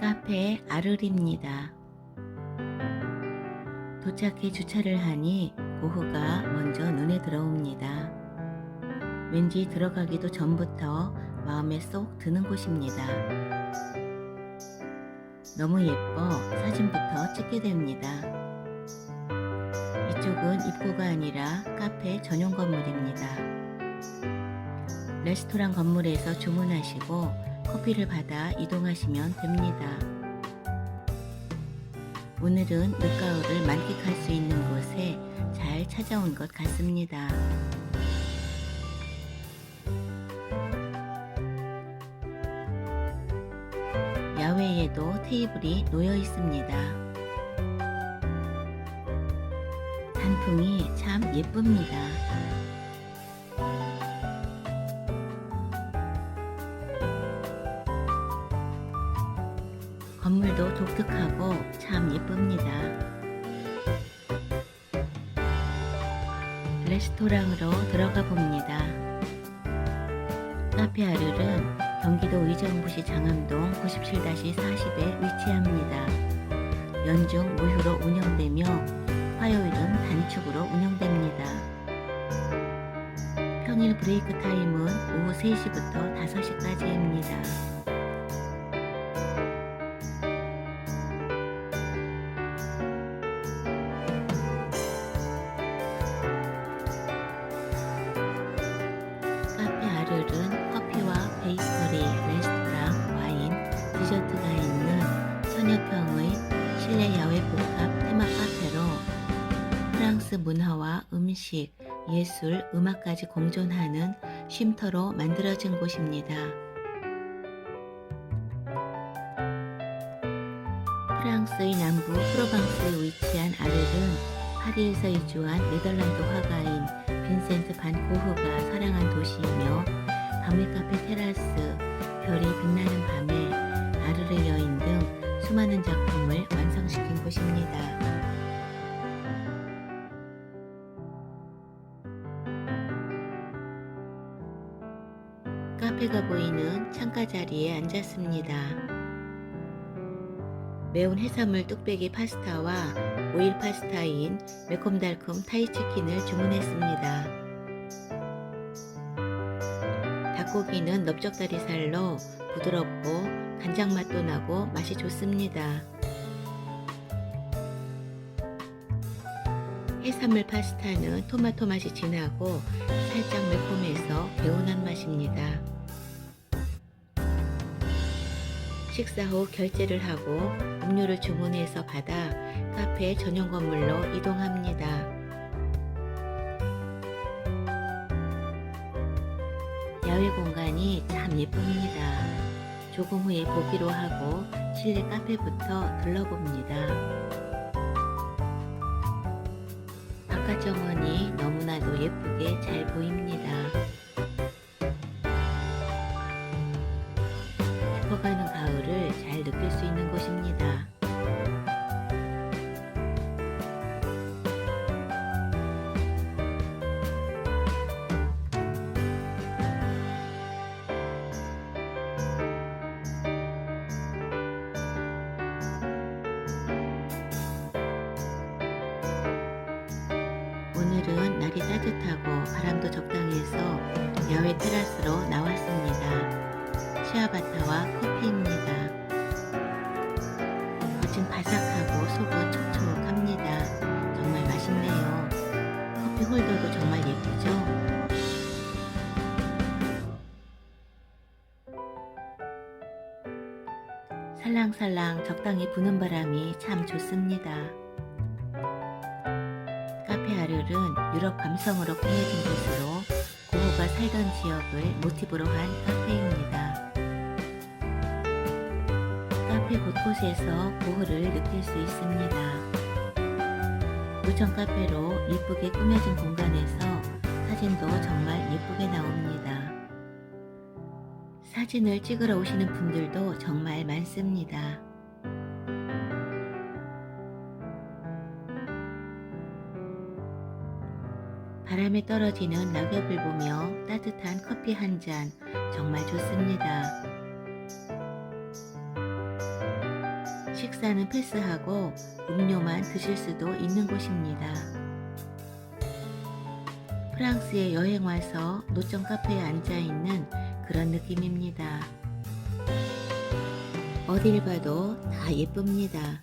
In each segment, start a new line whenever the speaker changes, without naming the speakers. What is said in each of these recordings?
카페 아르리입니다. 도착해 주차를 하니 고흐가 먼저 눈에 들어옵니다. 왠지 들어가기도 전부터 마음에 쏙 드는 곳입니다. 너무 예뻐 사진부터 찍게 됩니다. 이쪽은 입구가 아니라 카페 전용 건물입니다. 레스토랑 건물에서 주문하시고 커피를 받아 이동하시면 됩니다. 오늘은 늦가을을 만끽할 수 있는 곳에 잘 찾아온 것 같습니다. 야외에도 테이블이 놓여 있습니다. 단풍이 참 예쁩니다. 레스토랑으로 들어가 봅니다. 카페 아르는 경기도 의정부시 장암동 97-40에 위치합니다. 연중 무휴로 운영되며 화요일은 단축으로 운영됩니다. 평일 브레이크 타임은 오후 3시부터 5시까지입니다. 아르는 커피와 베이커리, 레스토랑, 와인, 디저트가 있는 천여평의 실내 야외 복합 테마 카페로 프랑스 문화와 음식, 예술, 음악까지 공존하는 쉼터로 만들어진 곳입니다. 프랑스의 남부 프로방스에 위치한 아르는 파리에서 이주한 네덜란드 화가인 빈센트 반 고흐가 사랑한 도시이며 밤의 카페 테라스, 별이 빛나는 밤에 아르르 여인 등 수많은 작품을 완성시킨 곳입니다. 카페가 보이는 창가 자리에 앉았습니다. 매운 해산물 뚝배기 파스타와 오일 파스타인 매콤달콤 타이치킨을 주문했습니다. 닭고기는 넓적다리살로 부드럽고 간장 맛도 나고 맛이 좋습니다. 해산물 파스타는 토마토 맛이 진하고 살짝 매콤해서 개운한 맛입니다. 식사 후 결제를 하고 음료를 주문해서 받아 카페 전용 건물로 이동합니다. 야외 공간이 참 예쁩니다. 조금 후에 보기로 하고 실내 카페부터 둘러봅니다. 바깥 정원이 너무나도 예쁘게 잘 보입니다. 날이 따뜻하고 바람도 적당해서 야외 테라스로 나왔습니다. 치아바타와 커피입니다. 겉은 바삭하고 속은 촉촉합니다. 정말 맛있네요. 커피 홀더도 정말 예쁘죠? 살랑살랑 적당히 부는 바람이 참 좋습니다. 아르는 유럽 감성으로 꾸며진 곳으로 고흐가 살던 지역을 모티브로 한 카페입니다. 카페 곳곳에서 고흐를 느낄 수 있습니다. 우천 카페로 예쁘게 꾸며진 공간에서 사진도 정말 예쁘게 나옵니다. 사진을 찍으러 오시는 분들도 정말 많습니다. 바람에 떨어지는 낙엽을 보며 따뜻한 커피 한 잔 정말 좋습니다. 식사는 패스하고 음료만 드실 수도 있는 곳입니다. 프랑스에 여행 와서 노점 카페에 앉아 있는 그런 느낌입니다. 어딜 봐도 다 예쁩니다.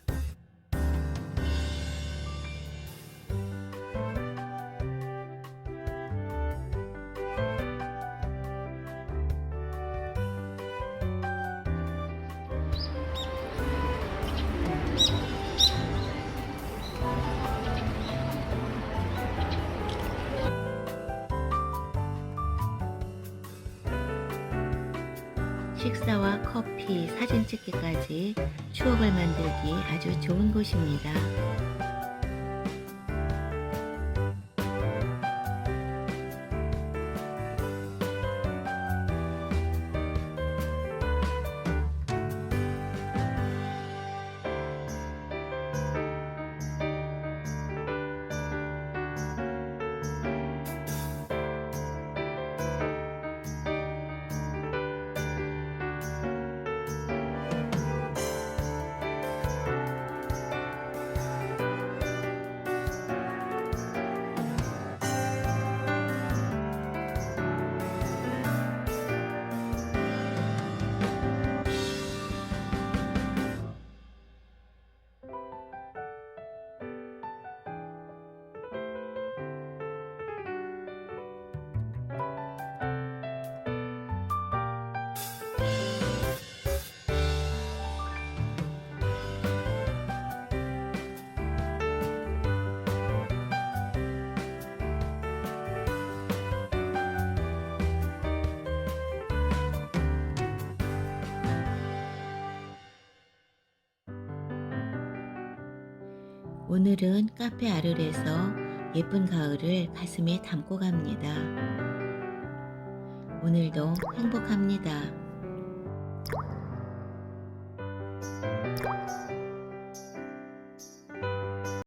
식사와 커피, 사진 찍기까지 추억을 만들기 아주 좋은 곳입니다. 오늘은 카페 아르에서 예쁜 가을을 가슴에 담고 갑니다. 오늘도 행복합니다.